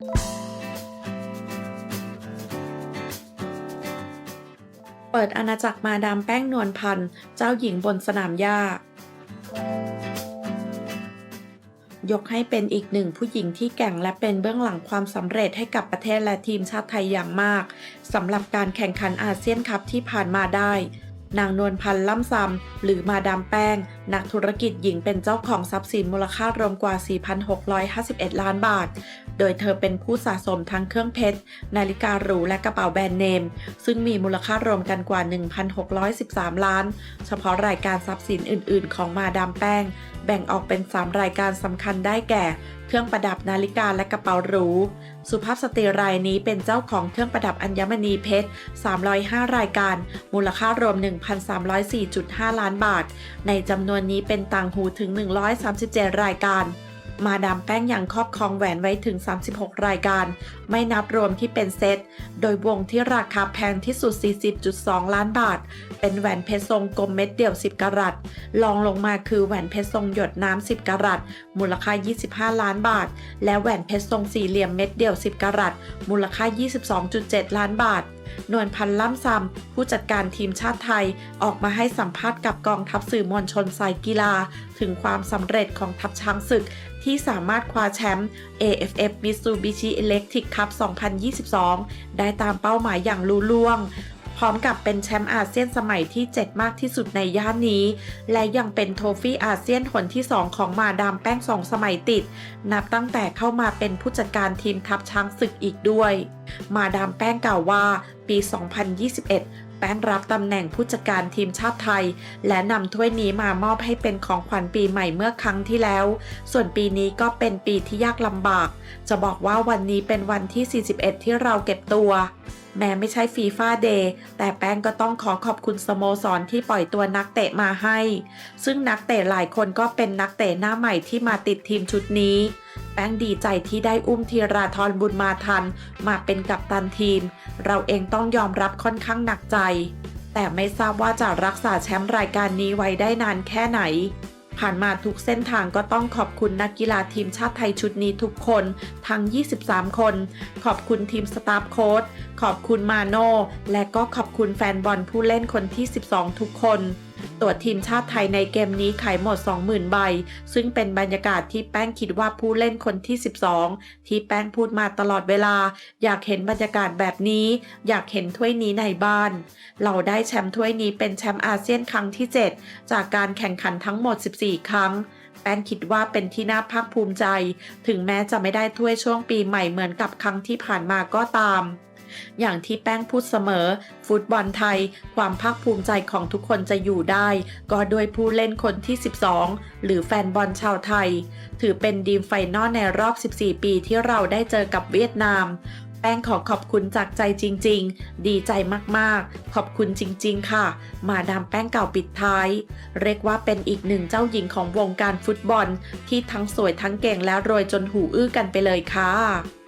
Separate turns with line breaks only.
เปิดอาณาจักรมาดามแป้งนวลพันธ์เจ้าหญิงบนสนามหญ้า ยกให้เป็นอีกหนึ่งผู้หญิงที่แก่งและเป็นเบื้องหลังความสำเร็จให้กับประเทศและทีมชาติไทยอย่างมากสำหรับการแข่งขันอาเซียนคัพที่ผ่านมาได้ นางนวลพันธ์ล่ำซำหรือมาดามแป้ง นักธุรกิจหญิงเป็นเจ้าของทรัพย์สินมูลค่ารวมกว่า 4,651 ล้านบาท โดยเธอเป็นผู้สะสมทั้งเครื่องเพชร นาฬิกาหรู และกระเป๋าแบรนด์เนม ซึ่งมีมูลค่ารวมกันกว่า 1,613 ล้าน เฉพาะรายการทรัพย์สินอื่น ๆ ของมาดามแป้ง แบ่งออกเป็น 3 รายการสำคัญได้แก่ เครื่องประดับนาฬิกาและกระเป๋าหรู สุภาพสตรีรายนี้เป็นเจ้าของเครื่องประดับอัญมณีเพชร 305 รายการ มูลค่ารวม 1,304.5 ล้านบาท ในจำนวนนี้เป็นต่างหูถึง 137 รายการ มาดามแป้งยังครอบครองแหวนไว้ถึง 36 รายการ ไม่นับรวมที่เป็นเซต โดยวงที่ราคาแพงที่สุด 40.2 ล้านบาท เป็นแหวนเพชรทรงกลมเม็ดเดี่ยว 10กะรัตรองลงมาคือแหวนเพชรทรงหยดน้ำ 10กะรัตมูลค่า 25 ล้านบาท และแหวนเพชรทรงสี่เหลี่ยมเม็ดเดี่ยว 10กะรัตมูลค่า 22.7 ล้านบาท นวลพันธ์ล่ำซำผู้จัดการทีมชาติไทย ออกมาให้สัมภาษณ์กับกองทัพสื่อมวลชนสายกีฬา ถึงความสำเร็จของทัพช้างศึก ที่สามารถคว้าแชมป์ AFF Mitsubishi Electric Cup 2022 ได้ตามเป้าหมายอย่างลุล่วง พร้อมกับเป็นแชมป์อาเซียนสมัยที่ 7 มากที่สุดในย่านนี้ และยังเป็นโทฟี่อาเซียนหนที่ 2 ของมาดามแป้งสองสมัยติด นับตั้งแต่เข้ามาเป็นผู้จัดการทีมทัพช้างศึกอีกด้วย มาดามแป้งกล่าวว่าปี 2021 แป้งรับตำแหน่งผู้จัดการทีมชาติไทย และนำถ้วยนี้มามอบให้เป็นของขวัญปีใหม่เมื่อครั้งที่แล้ว ส่วนปีนี้ก็เป็นปีที่ยากลำบาก จะบอกว่าวันนี้เป็นวันที่ 41 ที่เราเก็บตัวแม้ไม่ใช่ฟีฟ่าเดย์แต่แป้งก็ต้องขอขอบคุณสโมสรที่ปล่อยตัวนักเตะมาให้ ซึ่งนักเตะหลายคนก็เป็นนักเตะหน้าใหม่ที่มาติดทีมชุดนี้ ป้งดีใจที่ได้อุ้มธีราธรบุญมาทัน มาเป็นกัปตันทีม เราเองต้องยอมรับค่อนข้างหนักใจ แต่ไม่ทราบว่าจะรักษาแชมป์รายการนี้ไว้ได้นานแค่ไหน ผ่านมาทุกเส้นทางก็ต้องขอบคุณนักกีฬาทีมชาติไทยชุดนี้ทุกคน ทั้ง 23 คน ขอบคุณทีมสตาฟโค้ชขอบคุณมาโน่และก็ขอบคุณแฟนบอลผู้เล่นคนที่ 12 ทุกคน ตัวทีมชาติไทยในเกมนี้ขายหมด 20,000 ใบ ซึ่งเป็นบรรยากาศที่แป้งคิดว่าผู้เล่นคนที่ 12 ที่แป้งพูดมาตลอดเวลา อยากเห็นบรรยากาศแบบนี้ อยากเห็นถ้วยนี้ในบ้าน เราได้แชมป์ถ้วยนี้เป็นแชมป์อาเซียนครั้งที่ 7 จากการแข่งขันทั้งหมด 14 ครั้งแป้งคิดว่าเป็นที่น่าภาคภูมิใจ ถึงแม้จะไม่ได้ถ้วยช่วงปีใหม่เหมือนกับครั้งที่ผ่านมาก็ตาม อย่างที่แป้งพูดเสมอ ฟุตบอลไทย ความภาคภูมิใจของทุกคนจะอยู่ได้ ก็โดยผู้เล่นคนที่ 12 หรือแฟนบอลชาวไทย ถือเป็นดีมไฟนอลในรอบ 14 ปีที่เราได้เจอกับเวียดนามแป้งขอขอบคุณจากใจจริง ๆ ดีใจมากๆ ขอบคุณจริง ๆ ค่ะ มาดามแป้งเก่าปิดท้าย เรียกว่าเป็นอีกหนึ่งเจ้าหญิงของวงการฟุตบอล ที่ทั้งสวยทั้งเก่งและรวยจนหูอื้อกันไปเลยค่ะ